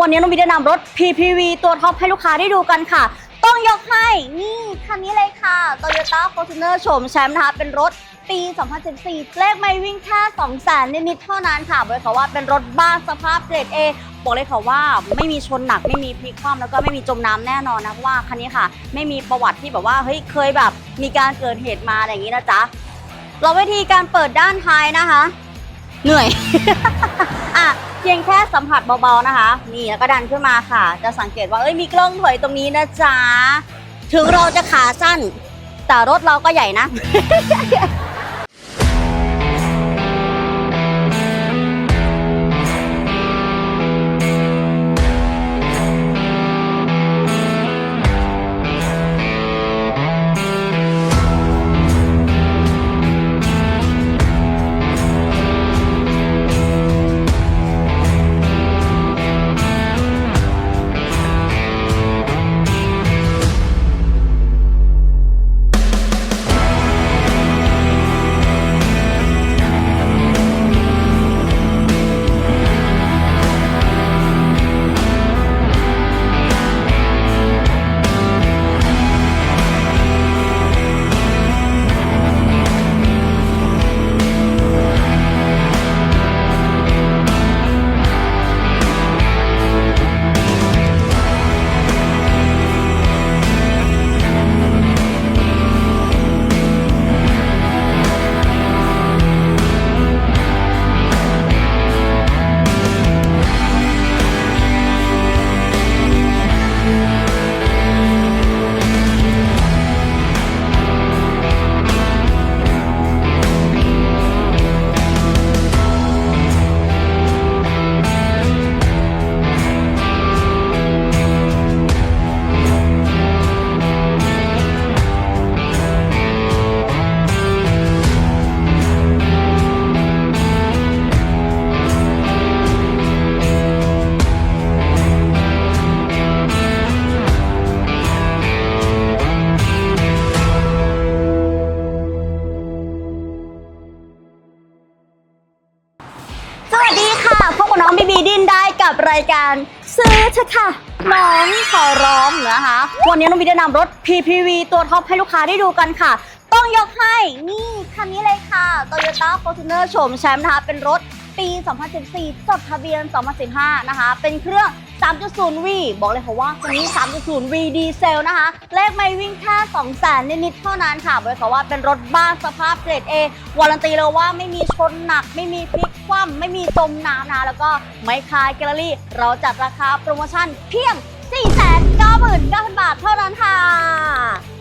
วันนี้น้องบีได้นำรถ PPV ตัวท็อปให้ลูกค้าได้ดูกันค่ะ ต้องยกให้นี่คันนี้เลยค่ะ Toyota Fortuner โฉมแชมป์นะคะเป็นรถปี 2014 เลขไม่วิ่งแค่200,000นิดๆเท่านั้นค่ะบอกเลยค่ะว่าเป็นรถบ้านสภาพเกรด A บอกเลยค่ะว่าไม่มีชนหนักไม่มีพลิกคว่ำแล้วก็ไม่มีจมน้ำแน่นอนนะเพราะว่าคันนี้ค่ะ ไม่มีประวัติที่แบบว่าเฮ้ยเคยแบบมีการเกิดเหตุมาอะไรอย่างนี้นะจ๊ะเราวิธีการเปิดด้านท้ายนะคะ เหนื่อย อะเพียงแค่สัมผัสเบาๆนะคะ นี่แล้วก็ดันขึ้นมาค่ะ จะสังเกตว่าเอ้ยมีกล้องถอยตรงนี้นะจ๊ะ ถึงเราจะขาสั้น แต่รถเราก็ใหญ่นะ รายการซื้อเถอะค่ะ น้องขอร้องนะคะ วันนี้น้องบีได้นำรถ PPV ตัวท็อปให้ลูกค้าได้ดูกันค่ะ ต้องยกให้นี่คันนี้เลยค่ะ Toyota Fortuner โฉมแชมป์นะคะ เป็นรถปี 2014 จดทะเบียน 2015 นะคะ เป็นเครื่อง 3.0V บอกเลยค่ะว่าคันนี้ 3.0V ดีเซลนะคะ เลขไม่วิ่งแค่200,000นิดๆเท่านั้นค่ะบอกเลยค่ะว่าเป็นรถบ้านสภาพเกรด A วารันตีเลยว่าไม่มีชนหนัก ไม่มีพลิกคว่ำไม่มีจมน้ำนะแล้วก็ไม่คายแกลเลอรี่ เราจัดราคาโปรโมชั่นเพียง 499,000 บาทเท่านั้นค่ะ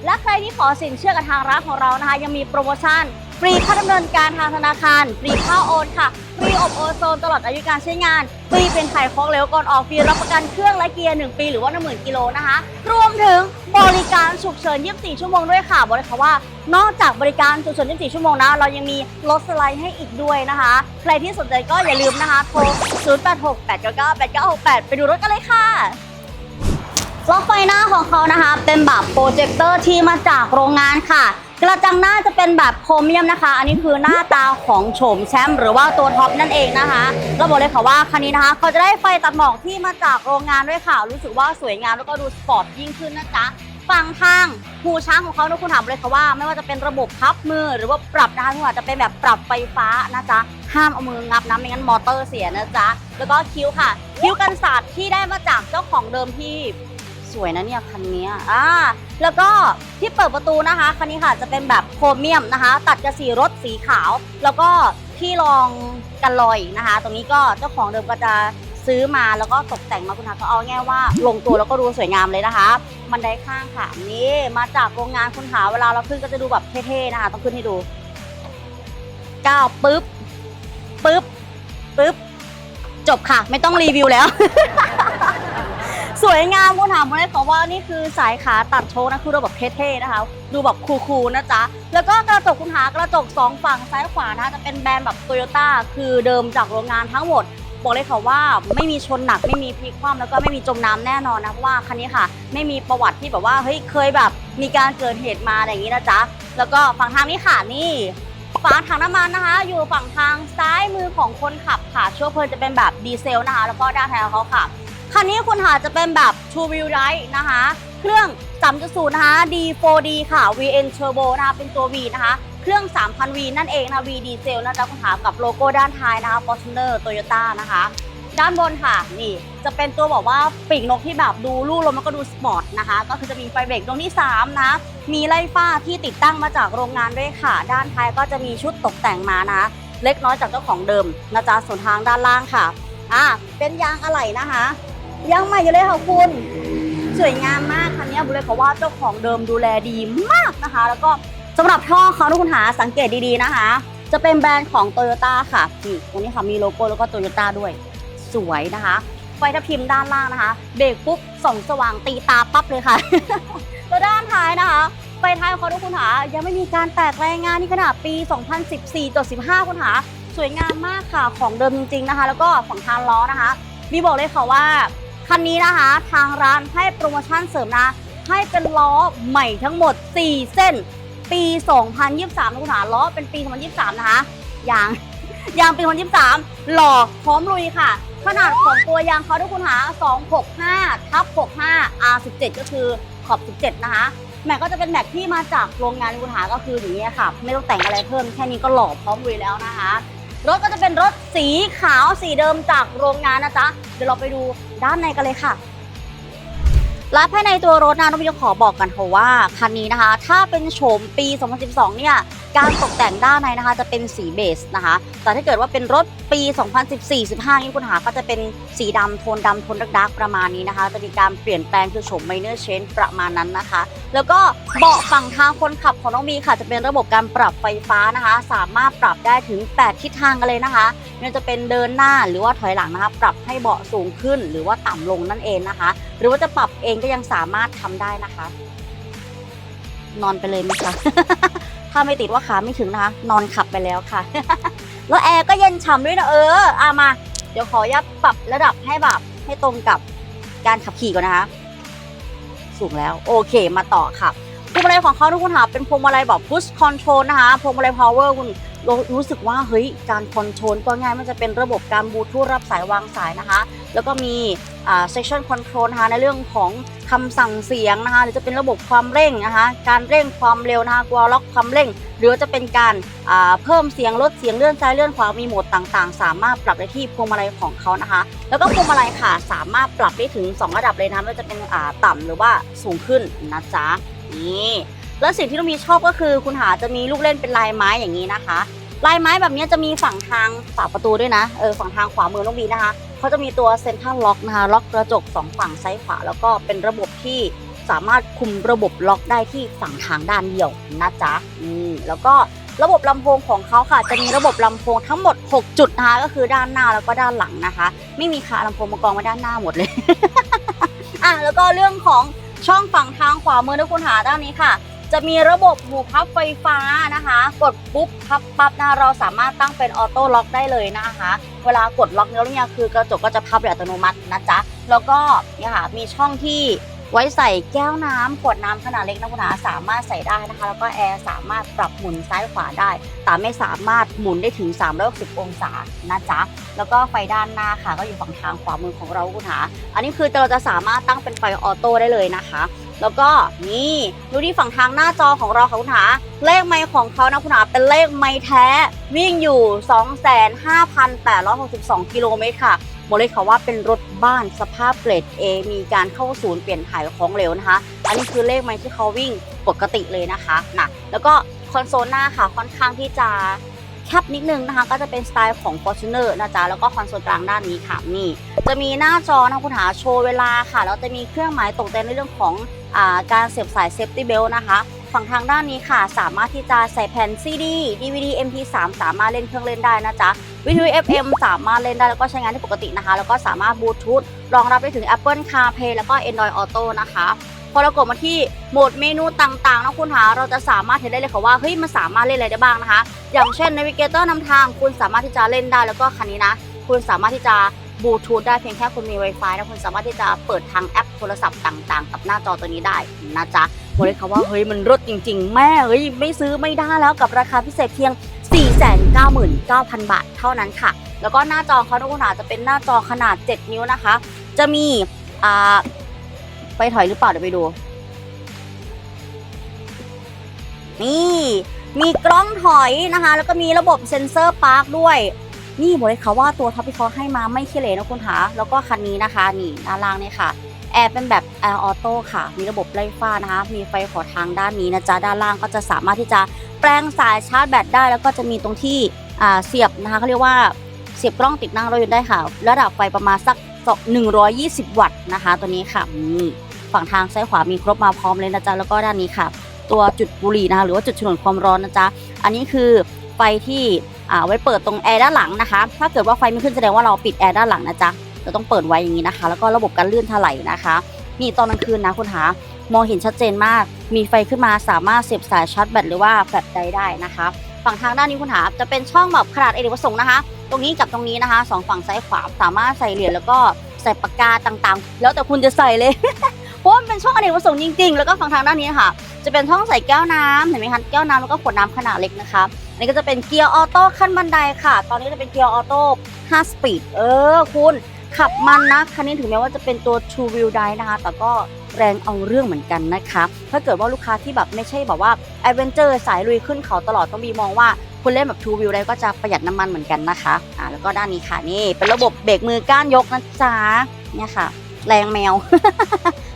และใครที่ขอสินเชื่อกับทางร้านของเรานะคะ ยังมีโปรโมชั่น รีค่าดำเนินการทางธนาคาร ฟรีค่าโอนค่ะ ฟรีอบโอโซนตลอดอายุการใช้งาน ฟรีเป็นไข่ของเหลวก่อนออกฟรีรับประกันเครื่องและเกียร์ 1 ปีหรือว่า10,000กิโลนะคะ รวมถึงบริการฉุกเฉิน 24 ชั่วโมงด้วยค่ะ บอกเลยค่ะว่า นอกจากบริการฉุกเฉิน 24 ชั่วโมงนะ เรายังมีรถสไลด์ให้อีกด้วยนะคะ ใครที่สนใจก็อย่าลืมนะคะ โทร 0868998968 ไปดูรถกันเลยค่ะล้อไฟหน้าของเขานะคะ เป็นแบบโปรเจคเตอร์ที่มาจากโรงงานค่ะ กระจังหน้าจะเป็นแบบโครเมียมนะคะ อันนี้คือหน้าตาของโฉมแชมป์หรือว่าตัวท็อปนั่นเองนะคะเราบอกเลยค่ะว่าคันนี้นะคะเขาจะได้ไฟตัดหมอกที่มาจากโรงงานด้วยค่ะ รู้สึกว่าสวยงามแล้วก็ดูสปอร์ตยิ่งขึ้นนะจ๊ะฝั่งทางหูช้างของเขานะคุณถามเลยค่ะว่า ไม่ว่าจะเป็นระบบพับมือหรือว่าปรับนะคะที่ว่าจะเป็นแบบปรับไฟฟ้านะจ๊ะห้ามเอามืองับนะไม่งั้นมอเตอร์เสียนะจ๊ะแล้วก็คิ้วค่ะ คิ้วกันศาสตร์ที่ได้มาจากเจ้าของเดิมที่ สวยนะเนี่ยคันนี้อ่าแล้วก็ที่เปิดประตูนะคะคันนี้ค่ะจะเป็นแบบโครเมียมนะคะ ตัดกับสีรถสีขาว แล้วก็ที่รองกันลอยนะคะ ตรงนี้ก็เจ้าของเดิมก็จะซื้อมาแล้วก็ตกแต่งมาคุณคะก็เอาง่ายว่า ลงตัวแล้วก็ดูสวยงามเลยนะคะมันไดข้างค่ะนี่มาจากโรงงานคุณหาเวลาเราขึ้นก็จะดูแบบเท่ๆนะคะ ต้องขึ้นให้ดูก้าวปึ๊บปึ๊บปึ๊บจบค่ะ ไม่ต้องรีวิวแล้ว สวยงามคุณถามมาเลยค่ะว่านี่คือสายขาตัดโชว์นะคือเราแบบเท่ๆนะคะ ดูแบบคูลๆนะจ๊ะ แล้วก็กระจกคุณหากระจกสองฝั่งซ้ายขวานะคะจะเป็นแบรนด์แบบโตโยต้าคือเดิมจากโรงงานทั้งหมดบอกเลยค่ะว่าไม่มีชนหนักไม่มีพลิกคว่ำแล้วก็ไม่มีจมน้ำแน่นอนนะเพราะว่าคันนี้ค่ะ ไม่มีประวัติที่แบบว่าเฮ้ยเคยแบบมีการเกิดเหตุมาอะไรอย่างนี้นะจ๊ะแล้วก็ฝั่งทางนี้ค่ะนี่ฝาถังน้ำมันนะคะ อยู่ฝั่งทางซ้ายมือของคนขับค่ะชั่วเพลินจะเป็นแบบดีเซลนะคะ แล้วก็ด้านท้ายของเขาค่ะ คันนี้คุณหาจะเป็นแบบ True Wheel Drive นะคะ เครื่อง 3.0 นะคะ D4D ค่ะ VN Turbo นะคะเป็นตัว V นะคะ เครื่อง 3,000V นั่นเองนะ V ดีเซลนะจ๊ะคุณหากับโลโก้ด้านท้ายนะคะ Fortuner Toyota นะคะ ด้านบนค่ะ นี่จะเป็นตัวบอกว่าปีกนกที่แบบดูลู่ลมแล้วก็ดูสปอร์ตนะคะ ก็คือจะมีไฟเบรกดวงที่ 3 นะ มีไล่ฟ้าที่ติดตั้งมาจากโรงงานด้วยค่ะ ด้านท้ายก็จะมีชุดตกแต่งมานะเล็กน้อยจากเจ้าของเดิมนะจ๊ะส่วนทางด้านล่างค่ะ อ่า เป็นยางอะไหล่นะคะ ยางใหม่อยู่เลยค่ะคุณ สวยงามมากคันนี้บุเลยเพราะว่าเจ้าของเดิมดูแลดีมากนะคะ แล้วก็สำหรับท่อเขาทุกคนหาสังเกตดีๆนะคะ จะเป็นแบรนด์ของโตโยต้าค่ะนี่ตรงนี้ค่ะมีโลโก้แล้วก็โตโยต้าด้วย สวยนะคะไฟทับทิมด้านล่างนะคะ เบรกปุ๊บส่องสว่างตีตาปั๊บเลยค่ะตัวด้านท้ายนะคะไฟท้ายของเขาทุกคนหายังไม่มีการแตกรายงานนี่ขนาดปี 2014 15 คุณหาสวยงามมากค่ะของเดิมจริงๆนะคะ แล้วก็ฝั่งทางล้อนะคะมีบอกเลยค่ะว่า คันนี้นะคะทางร้านให้โปรโมชั่นเสริมนะ ให้เป็นล้อใหม่ทั้งหมด 4 เส้น ปี 2023ทุกคนหาล้อเป็นปี 2023 นะคะยางยางปี 2023 หล่อพร้อมลุยค่ะ ขนาดของตัวยางเขาทุกคนหา 265ทับ65 R17 ก็คือขอบ 17 นะคะแม็กก็จะเป็นแม็กที่มาจากโรงงานคุณหาก็คืออย่างนี้ค่ะ ไม่ต้องแต่งอะไรเพิ่มแค่นี้ก็หล่อพร้อมลุยแล้วนะคะรถก็จะเป็นรถสีขาวสีเดิมจากโรงงานนะจ๊ะ เดี๋ยวเราไปดู ด้านในกันเลยค่ะ และภายในตัวรถนะน้องพี่ขอบอกกันค่ะว่าคันนี้นะคะ ถ้าเป็นโฉมปี 2012 เนี่ยการตกแต่งด้านในนะคะจะเป็นสีเบสนะคะ แต่ถ้าเกิดว่าเป็นรถปี 2014-15นี่คุณหาก็จะเป็นสีดำโทนดำโทนดักๆประมาณนี้นะคะ จะมีการเปลี่ยนแปลงคือโฉม minor change ประมาณนั้นนะคะ แล้วก็เบาะฝั่งทางคนขับของน้องบีค่ะจะเป็นระบบการปรับไฟฟ้านะคะ สามารถปรับได้ถึง 8 ทิศทางกันเลยนะคะไม่ว่าจะเป็นเดินหน้าหรือว่าถอยหลังนะคะ ปรับให้เบาะสูงขึ้นหรือว่าต่ำลงนั่นเองนะคะ รือว่าจะปรับเองก็ยังสามารถทำได้นะคะ นอนไปเลยไหมคะถ้าไม่ติดว่าขาไม่ถึงนะคะ นอนขับไปแล้วค่ะ แล้วแอร์ก็เย็นฉ่ำด้วยนะเอออามา เดี๋ยวขออนุญาตปรับระดับให้แบบให้ตรงกับการขับขี่ก่อนนะคะ สูงแล้ว โอเคมาต่อค่ะพวงมาลัยของเขาทุกคนค่ะเป็นพวงมาลัยแบบ push control นะคะพวงมาลัย power คุณ รู้รู้สึกว่าเฮ้ยการคอนโทรลก็ง่ายมันจะเป็นระบบการบลูทูธรับสายวางสายนะคะ แล้วก็มีอ่า section control นะคะในเรื่องของคำสั่งเสียงนะคะ หรือจะเป็นระบบความเร่งนะคะ การเร่งความเร็วนะคะกัวล็อกความเร่ง หรือจะเป็นการอ่าเพิ่มเสียงลดเสียงเลื่อนซ้ายเลื่อนขวามีโหมดต่างๆ สามารถปรับได้ที่พวงมาลัยของเขานะคะ แล้วก็พวงมาลัยค่ะสามารถปรับได้ถึง 2 ระดับเลยนะไม่ว่าจะเป็นอ่าต่ำหรือว่าสูงขึ้นนะจ๊ะนี่ แล้วสิ่งที่น้องมีชอบก็คือคุณหาจะมีลูกเล่นเป็นลายไม้อย่างนี้นะคะ ลายไม้แบบนี้จะมีฝั่งทางฝาประตูด้วยนะเออฝั่งทางขวามือน้องบีนะคะเขาจะมีตัวเซ็นทรัลล็อกนะคะล็อกกระจกสองฝั่งซ้ายขวาแล้วก็เป็นระบบที่สามารถคุมระบบล็อกได้ที่ฝั่งทางด้านเดียวนะจ๊ะอืมแล้วก็ระบบลำโพงของเขาค่ะ จะมีระบบลำโพงทั้งหมด 6 จุดนะคะก็คือด้านหน้าแล้วก็ด้านหลังนะคะ ไม่มีคาลำโพงมากองไว้ด้านหน้าหมดเลยอะแล้วก็เรื่องของช่องฝั่งทางขวามือทุกคนหาด้านนี้ค่ะ จะมีระบบหูพับไฟฟ้านะคะ กดปุ๊บพับปั๊บนะเราสามารถตั้งเป็นออโต้ล็อกได้เลยนะคะ เวลากดล็อกแล้วเนี่ยคือกระจกก็จะพับโดยอัตโนมัตินะจ๊ะแล้วก็เนี่ยค่ะมีช่องที่ไว้ใส่แก้วน้ำขวดน้ำขนาดเล็กนะคุณอาสามารถใส่ได้นะคะ แล้วก็แอร์สามารถปรับหมุนซ้ายขวาได้ แต่ไม่สามารถหมุนได้ถึง 360 องศานะจ๊ะแล้วก็ไฟด้านหน้าค่ะ ก็อยู่ฝั่งทางขวามือของเราคุณหาอันนี้คือเราจะสามารถตั้งเป็นไฟออโต้ได้เลยนะคะ แล้วก็นี่ดูที่ฝั่งทางหน้าจอของเราค่ะคุณหา เลขไมค์ของเขานะคุณหาเป็นเลขไมค์แท้ วิ่งอยู่ 25,862 กิโลเมตรค่ะบอกเลยค่ะว่าเป็นรถบ้านสภาพเกรด A มีการเข้าศูนย์เปลี่ยนถ่ายของเหลวนะคะ อันนี้คือเลขไมค์ที่เขาวิ่งปกติเลยนะคะนะแล้วก็คอนโซลหน้าค่ะค่อนข้างที่จะ แคบนิดนึงนะคะ ก็จะเป็นสไตล์ของ Fortuner นะจ๊ะแล้วก็คอนโซลกลางด้านนี้ค่ะนี่จะมีหน้าจอนะคุณหาโชว์เวลาค่ะแล้วจะมีเครื่องหมายตกแต่งในเรื่องของอาการเสียบสายเซฟตี้เบลนะคะฝั่งทางด้านนี้ค่ะ สามารถที่จะใส่แผ่น CD DVD MP3 สามารถเล่นเครื่องเล่นได้นะจ๊ะวิทยุ FM สามารถเล่นได้แล้วก็ใช้งานได้ปกตินะคะ แล้วก็สามารถบลูทูธรองรับได้ถึง Apple CarPlay แล้วก็ Android Auto นะคะ พอเรากดมาที่โหมดเมนูต่างๆนะคุณหาเราจะสามารถเห็นได้เลยค่ะว่าเฮ้ยมันสามารถเล่นอะไรได้บ้างนะคะ อย่างเช่น Navigator นำทางคุณสามารถที่จะเล่นได้แล้วก็คันนี้นะ คุณสามารถที่จะบลูทูธได้เพียงแค่คุณมี Wi-Fi แล้วคุณสามารถที่จะเปิดทางแอปโทรศัพท์ต่างๆ กับหน้าจอตัวนี้ได้นะจ๊ะบอกเลยค่ะว่าเฮ้ยมันรถจริง ๆ แม่เฮ้ยไม่ซื้อไม่ได้แล้วกับราคาพิเศษเพียง 499,000 บาทเท่านั้นค่ะ แล้วก็หน้าจอเขาทุกคนอาจจะเป็นหน้าจอขนาด 7 นิ้วนะคะ จะมีอ่า ไปถอยหรือเปล่าเดี๋ยวไปดู นี่ มีกล้องถอยนะคะ แล้วก็มีระบบเซ็นเซอร์ปาร์คด้วย นี่บอกเลยค่ะว่าตัวท็อปที่เขาให้มาไม่ขี้เหร่นะคุณคะแล้วก็คันนี้นะคะ นี่ด้านล่างเนี่ยค่ะแอร์เป็นแบบแอร์ออโต้ค่ะ มีระบบไล่ฟ้านะคะ มีไฟขอทางด้านนี้นะจ๊ะ ด้านล่างก็จะสามารถที่จะแปลงสายชาร์จแบตได้ แล้วก็จะมีตรงที่เสียบนะคะเขาเรียกว่าเสียบกล้องติดนั่งรถยนต์ได้ค่ะ ระดับไฟประมาณสัก 120 วัตต์นะคะ ตัวนี้ค่ะนี่ฝั่งทางซ้ายขวามีครบมาพร้อมเลยนะจ๊ะแล้วก็ด้านนี้ค่ะ ตัวจุดบุหรี่นะคะหรือว่าจุดฉนวนความร้อนนะจ๊ะอันนี้คือไฟที่อ่าไว้เปิดตรงแอร์ด้านหลังนะคะ ถ้าเกิดว่าไฟไม่ขึ้นแสดงว่าเราปิดแอร์ด้านหลังนะจ๊ะเราต้องเปิดไว้อย่างนี้นะคะ แล้วก็ระบบการเลื่อนถลายนะคะ นี่ตอนกลางคืนนะคุณหามองเห็นชัดเจนมาก มีไฟขึ้นมาสามารถเสียบสายชาร์จแบตหรือว่าแฟลชไดร์ได้นะคะ ฝั่งทางด้านนี้คุณหาจะเป็นช่องแบบขนาดเอเนกประสงค์นะคะ ตรงนี้กับตรงนี้นะคะสองฝั่งซ้ายขวาสามารถใส่เหรียญแล้วก็ใส่ปากกาต่างๆ แล้วแต่คุณจะใส่เลย เพราะมันเป็นช่องอเนกประสงค์จริงๆ แล้วก็ฝั่งทางด้านนี้ค่ะ จะเป็นช่องใส่แก้วน้ำเห็นไหมคะแก้วน้ำแล้วก็ขวดน้ำขนาดเล็กนะคะอันนี้ก็จะเป็นเกียร์ออโต้ขั้นบันไดค่ะ ตอนนี้จะเป็นเกียร์ออโต้5สปีดเออคุณขับมันนะคันนี้ถึงแม้ว่าจะเป็นตัว True Wheel Drive นะคะ แต่ก็แรงเอาเรื่องเหมือนกันนะคะ ถ้าเกิดว่าลูกค้าที่แบบไม่ใช่แบบว่า a d v e n t u r e สายลุยขึ้นเขาตลอดต้องมีมองว่า คุณเล่นแบบ True Wheel Drive ก็จะประหยัดน้ำมันเหมือนกันนะคะอ่าแล้วก็ด้านนี้ค่ะนี่เป็นระบบเบรกมือก้านยกนะจ๊ะเนี่ยค่ะ แรงแมว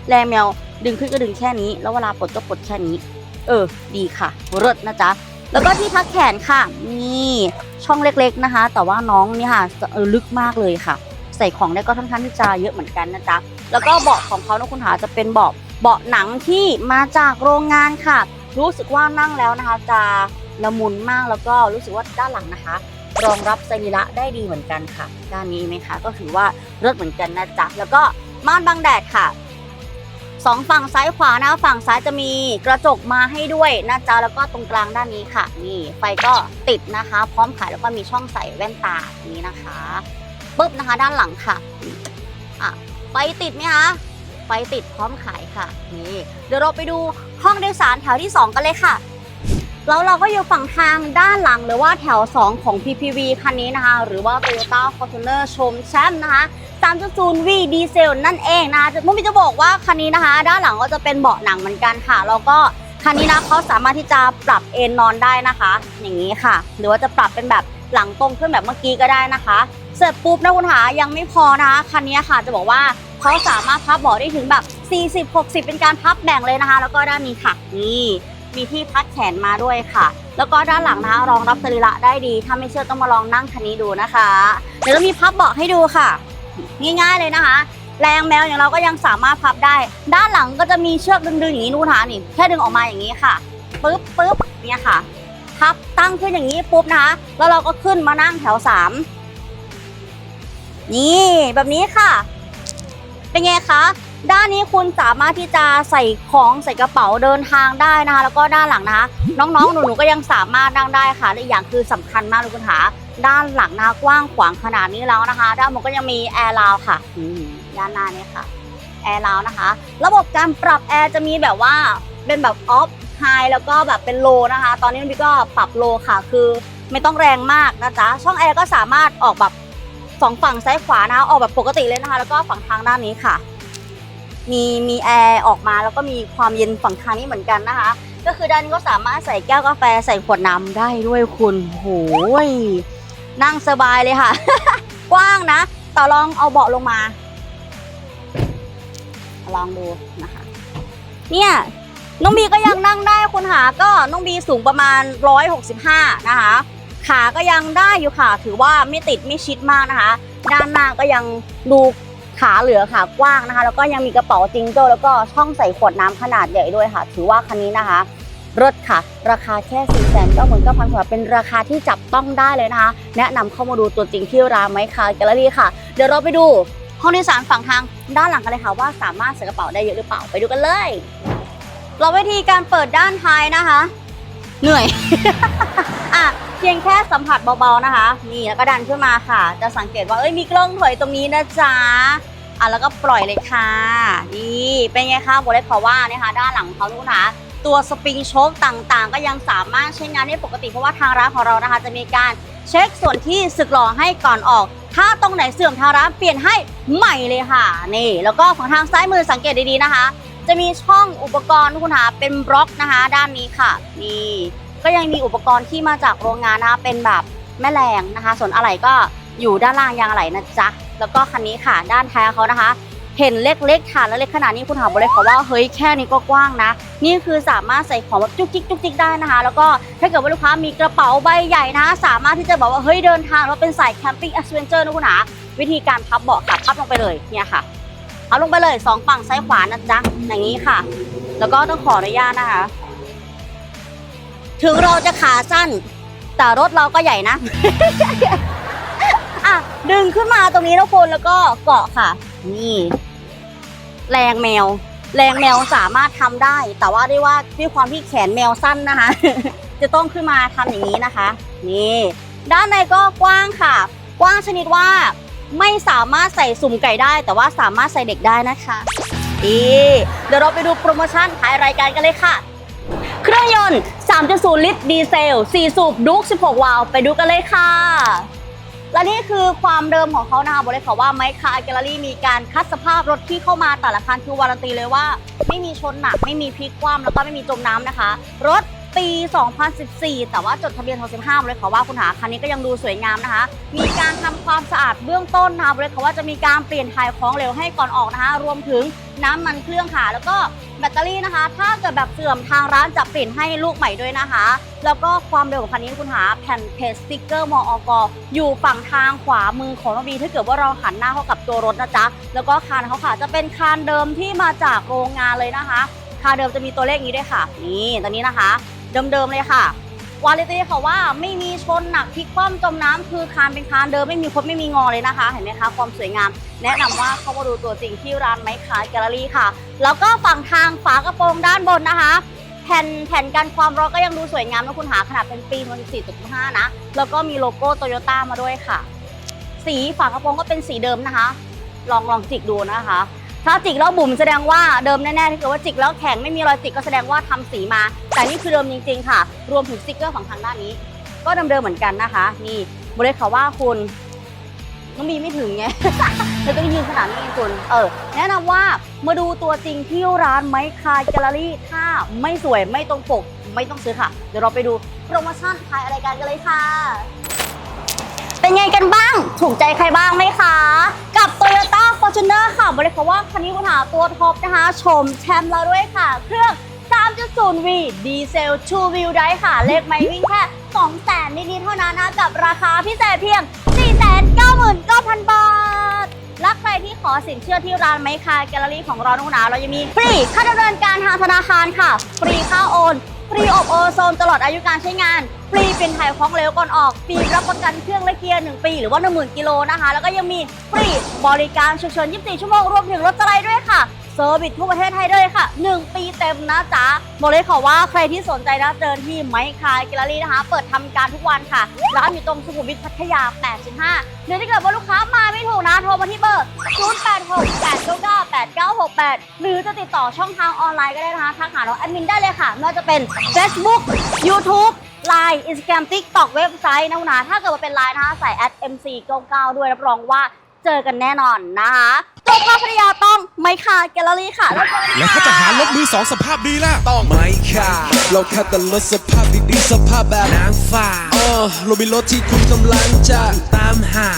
แรงแมวดึงขึ้นก็ดึงแค่นี้ แล้วเวลาปลดก็ปลดแค่นี้ เออ ดีค่ะเลิศนะจ๊ะแล้วก็ที่พักแขนค่ะนี่ช่องเล็กๆนะคะ แต่ว่าน้องนี่ค่ะเออลึกมากเลยค่ะ ใส่ของได้ก็ค่อนข้างที่จะเยอะเหมือนกันนะจ๊ะแล้วก็เบาะของเขานะคุณหาจะเป็นเบาะเบาะหนังที่มาจากโรงงานค่ะ รู้สึกว่านั่งแล้วนะคะจะ ละมุนมากแล้วก็รู้สึกว่าด้านหลังนะคะ รองรับสรีระได้ดีเหมือนกันค่ะ ด้านนี้ไหมคะก็ถือว่าเลิศเหมือนกันนะจ๊ะแล้วก็ม่านบังแดดค่ะสองฝั่งซ้ายขวานะฝั่งซ้ายจะมีกระจกมาให้ด้วยนะจ๊ะแล้วก็ตรงกลางด้านนี้ค่ะ นี่ไฟก็ติดนะคะ พร้อมขายแล้วก็มีช่องใส่แว่นตาอย่างนี้นะคะปุ๊บนะคะ ด้านหลังค่ะอะไฟติดไหมคะไฟติดพร้อมขายค่ะนี่เดี๋ยวเราไปดูห้องโดยสารแถวที่ 2 กันเลยค่ะ แล้วเราก็อยู่ฝั่งทางด้านหลังหรือว่าแถว 2 ของ PPV คันนี้นะคะ หรือว่า Toyota Fortuner ชมแชมป์นะคะ 3.0V ดีเซลนั่นเองนะคะมุกมีจะบอกว่าคันนี้นะคะ ด้านหลังก็จะเป็นเบาะหนังเหมือนกันค่ะ แล้วก็คันนี้นะเขาสามารถที่จะปรับเอนนอนได้นะคะ อย่างนี้ค่ะ หรือว่าจะปรับเป็นแบบหลังตรงขึ้นแบบเมื่อกี้ก็ได้นะคะ เสร็จปุ๊บนะคุณหายังไม่พอนะคะคันนี้ค่ะจะบอกว่าเขาสามารถพับเบาะได้ถึงแบบ 40-60 เป็นการพับแบ่งเลยนะคะ แล้วก็ด้านนี้ค่ะนี่ มีที่พักแขนมาด้วยค่ะ แล้วก็ด้านหลังนะคะรองรับสรีระได้ดี ถ้าไม่เชื่อต้องมาลองนั่งคันนี้ดูนะคะ เดี๋ยวเรามีพับเบาะให้ดูค่ะ ง่ายๆเลยนะคะ แรงแมวอย่างเราก็ยังสามารถพับได้ ด้านหลังก็จะมีเชือกดึงๆอย่างนี้นู่นหานี่แค่ดึงออกมาอย่างนี้ค่ะปึ๊บปึ๊บเนี่ยค่ะพับตั้งขึ้นอย่างนี้ปุ๊บนะคะ แล้วเราก็ขึ้นมานั่งแถวสามนี่แบบนี้ค่ะ เป็นไงคะ ด้านนี้คุณสามารถที่จะใส่ของใส่กระเป๋าเดินทางได้นะคะ แล้วก็ด้านหลังนะคะ น้องๆหนูๆก็ยังสามารถนั่งได้ค่ะและอีกอย่างคือสำคัญมากเลยคุณหาด้านหลังนะคะกว้างขวางขนาดนี้แล้วนะคะ ด้านบนก็ยังมีแอร์ราวค่ะด้านหน้านี่ค่ะแอร์ราวนะคะ ระบบการปรับแอร์จะมีแบบว่าเป็นแบบออฟไฮแล้วก็แบบเป็นโลนะคะ ตอนนี้พี่ก็ปรับโลค่ะคือไม่ต้องแรงมากนะจ๊ะช่องแอร์ก็สามารถออกแบบสองฝั่งซ้ายขวานะออกแบบปกติเลยนะคะ แล้วก็ฝั่งทางด้านนี้ค่ะ มีมีแอร์ออกมาแล้วก็มีความเย็นฝั่งทางนี้เหมือนกันนะคะ ก็คือด้านนี้ก็สามารถใส่แก้วกาแฟใส่ขวดน้ำได้ด้วยคุณโหยนั่งสบายเลยค่ะ กว้างนะต่อลองเอาเบาะลงมา ลองดูนะคะ เนี่ยน้องบีก็ยังนั่งได้คุณหาก็น้องบีสูงประมาณ 165 นะคะ ขาก็ยังได้อยู่ค่ะ ถือว่าไม่ติดไม่ชิดมากนะคะ ด้านหน้าก็ยังดู ขาเหลือขากว้างนะคะ แล้วก็ยังมีกระเป๋าจิงโจ้แล้วก็ช่องใส่ขวดน้ำขนาดใหญ่ด้วยค่ะ ถือว่าคันนี้นะคะรถค่ะ ราคาแค่4 9 9 9 0 0 0บาทเป็นราคาที่จับต้องได้เลยนะคะ แนะนำเข้ามาดูตัวจริงที่ร้านไม้คาแกลเลอรี่ค่ะ เดี๋ยวเราไปดูห้องโดยสารฝั่งทางด้านหลังกันเลยค่ะ ว่าสามารถใส่กระเป๋าได้เยอะหรือเปล่าไปดูกันเลยเราวิธีการเปิดด้านท้ายนะคะ เหนื่อย อะเพียงแค่สัมผัสเบาๆนะคะ นี่แล้วก็ดันขึ้นมาค่ะ จะสังเกตว่าเอ้ยมีกล้องถอยตรงนี้นะจ๊ะอะแล้วก็ปล่อยเลยค่ะ นี่เป็นไงคะบอกได้ขอว่านะคะด้านหลังเขาทุกนนะตัวสปริงโชคต่างๆ ก็ยังสามารถใช้งานได้ปกติเพราะว่าทางร้านของเรานะคะ จะมีการเช็คส่วนที่สึกหรอให้ก่อนออก ถ้าตรงไหนเสื่อมทางร้านเปลี่ยนให้ใหม่เลยค่ะ นี่ แล้วก็ฝั่งทางซ้ายมือสังเกตดีๆนะคะ จะมีช่องอุปกรณ์ทุกคนหาเป็นบล็อกนะคะ ด้านนี้ค่ะนี่ก็ยังมีอุปกรณ์ที่มาจากโรงงานนะคะเป็นแบบแม่แรงนะคะ ส่วนอะไหล่ก็อยู่ด้านล่างยางอะไหล่นะจ๊ะแล้วก็คันนี้ค่ะ ด้านท้ายเขานะคะ เห็นเล็กๆฐานแล้วเล็กขนาดนี้คุณหาบอกเลยค่ะว่าเฮ้ยแค่นี้ก็กว้างนะ นี่คือสามารถใส่ของแบบจุกจิกจุกจิกได้นะคะ แล้วก็ถ้าเกิดว่าลูกค้ามีกระเป๋าใบใหญ่นะ สามารถที่จะบอกว่าเฮ้ยเดินทางแล้วเป็นสายแคมปิ้งแอดเวนเจอร์นะคุณหาวิธีการพับเบาะค่ะพับลงไปเลยเนี่ยค่ะ พับลงไปเลยสองฝั่งซ้ายขวานะจ๊ะอย่างนี้ค่ะ แล้วก็ต้องขออนุญาตนะคะ ถึงเราจะขาสั้น แต่รถเราก็ใหญ่นะอะดึงขึ้นมาตรงนี้นะคุณแล้วก็เกาะค่ะ นี่ แรงแมว แรงแมวสามารถทำได้ แต่ว่าด้วยว่าด้วยความที่แขนแมวสั้นนะคะ จะต้องขึ้นมาทำอย่างนี้นะคะ นี่ ด้านในก็กว้างค่ะ กว้างชนิดว่า ไม่สามารถใส่สุ่มไก่ได้ แต่ว่าสามารถใส่เด็กได้นะคะดีเดี๋ยวเราไปดูโปรโมชั่นท้ายรายการกันเลยค่ะ เครื่องยนต์ 3.0 ลิตรดีเซล 4 สูบดุ๊ก16 วาล์วไปดูกันเลยค่ะ และนี่คือความเดิมของเขานะคะบอกเลยค่ะว่าไมค์คาร์แกลเลอรี่มีการคัดสภาพรถที่เข้ามาแต่ละคันคือวารันตีเลยว่า ไม่มีชนหนักไม่มีพลิกคว่ำแล้วก็ไม่มีจมน้ำนะคะ รถ ปี 2014 แต่ว่าจดทะเบียน2015เลยค่ะว่าคุณหาคันนี้ก็ยังดูสวยงามนะคะ มีการทำความสะอาดเบื้องต้นนะคะเลยค่ะว่าจะมีการเปลี่ยนถ่ายของเหลวให้ก่อนออกนะคะ รวมถึงน้ำมันเครื่องค่ะ แล้วก็แบตเตอรี่นะคะ ถ้าเกิดแบบเสื่อมทางร้านจะเปลี่ยนให้ลูกใหม่ด้วยนะคะ แล้วก็ความเร็วของคันนี้คุณหาแผ่นเพจสติ๊กเกอร์มออกอยู่ฝั่งทางขวามือของน้องบีถ้าเกิดว่าเราหันหน้าเข้ากับตัวรถนะจ๊ะ แล้วก็คานเขาค่ะจะเป็นคานเดิมที่มาจากโรงงานเลยนะคะคานเดิมจะมีตัวเลขนี้ด้วยค่ะ นี่ตอนนี้นะคะ เดิมๆเลยค่ะวาเลตีค่ะว่าไม่มีชนหนักพลิกคว่ำจมน้ำคือคานเป็นคานเดิมไม่มีคดไม่มีงอเลยนะคะ เห็นไหมคะความสวยงาม แนะนำว่าเข้ามาดูตัวจริงที่ร้านไม้ขาแกลเลอรี่ค่ะ แล้วก็ฝั่งทางฝากระโปรงด้านบนนะคะ แผ่นแผ่นกันความร้อนก็ยังดูสวยงามนะคุณหาขนาดเป็นปี14.5 นะ แล้วก็มีโลโก้โตโยต้ามาด้วยค่ะ สีฝากระโปรงก็เป็นสีเดิมนะคะ ลองลองจิกดูนะคะ ถ้าจิกแล้วบุ๋มแสดงว่าเดิมแน่ๆถ้าเกิดว่าจิกแล้วแข็งไม่มีรอยจิกก็แสดงว่าทำสีมา แต่นี่คือเดิมจริง ๆ ค่ะ รวมถึงสติกเกอร์ของทางด้านนี้ ก็เดิมๆเหมือนกันนะคะนี่บริเลยค่ะว่าคุณน้องมีไม่ถึงไงเธอต้องยืนขนาดนี้คุณเออ แนะนำว่ามาดูตัวจริงที่ร้านไมค์คาร์แกลเลอรี่ถ้าไม่สวยไม่ตรงปก ไม่ต้องซื้อค่ะ เดี๋ยวเราไปดูโปรโมชั่นขายอะไรกันกันเลยค่ะ เป็นไงกันบ้าง ถูกใจใครบ้างไหมคะ กับ Toyota Fortuner ค่ะบอกเลยค่ะว่าคันนี้คุณหาตัวท็อปนะคะ ชมแชมป์เราด้วยค่ะ เครื่อง 3.0V ดีเซล 2 Wheel Drive ค่ะ เลขไม่วิ่งแค่ 2 แสนนิดๆเท่านั้นนะ กับราคาพิเศษเพียง 499,000 บาท และใครที่ขอสินเชื่อที่ร้านไมคาแกลเลอรี่ของเรานะคุณหาเรายังมีฟรีค่าดำเนินการทางธนาคารค่ะ ฟรีค่าโอน ฟรีอบโอโซนตลอดอายุการใช้งาน ฟรีเป็นถ่ายของเหลวก่อนออก ฟรีรับประกันเครื่องและเกียร์ 1 ปี หรือว่า 10,000 กิโลนะคะ แล้วก็ยังมีฟรีบริการฉุกเฉิน 24 ชั่วโมง รวมถึงรถสไลด์ด้วยค่ะ เซอร์วิสทั่วประเทศไทยด้วยค่ะ 1 ปีเต็มนะจ๊ะบอกเลยค่ะว่าใครที่สนใจนะเจอที่ไมค์คายแกลเลอรี่นะคะ เปิดทำการทุกวันค่ะ ร้านอยู่ตรงสุขุมวิทพัทยา 85หรือถ้าเกิดว่าลูกค้ามาไม่ถูกนะ โทรมาที่เบอร์ 0868998968 หรือจะติดต่อช่องทางออนไลน์ก็ได้นะคะทักหาน้องแอดมินได้เลยค่ะไม่ว่าจะเป็น Facebook YouTube Line Instagram TikTok เว็บไซต์นะคุณนะถ้าเกิดว่าเป็น Line นะคะใส่ @mc99 ด้วยรับรองว่าเจอกันแน่นอนนะคะ จบมาพัทยาต้องไมค์คาแกลเลอรี่ค่ะแล้วเจอกันแล้วถ้าจะหารถมือสองสภาพดีล่ะ ต้องไม่ค่ะเราคัดแต่รถสภาพดีๆสภาพแบบนางฟ้าเออเรามีรถที่คุณกำลังจะตามหา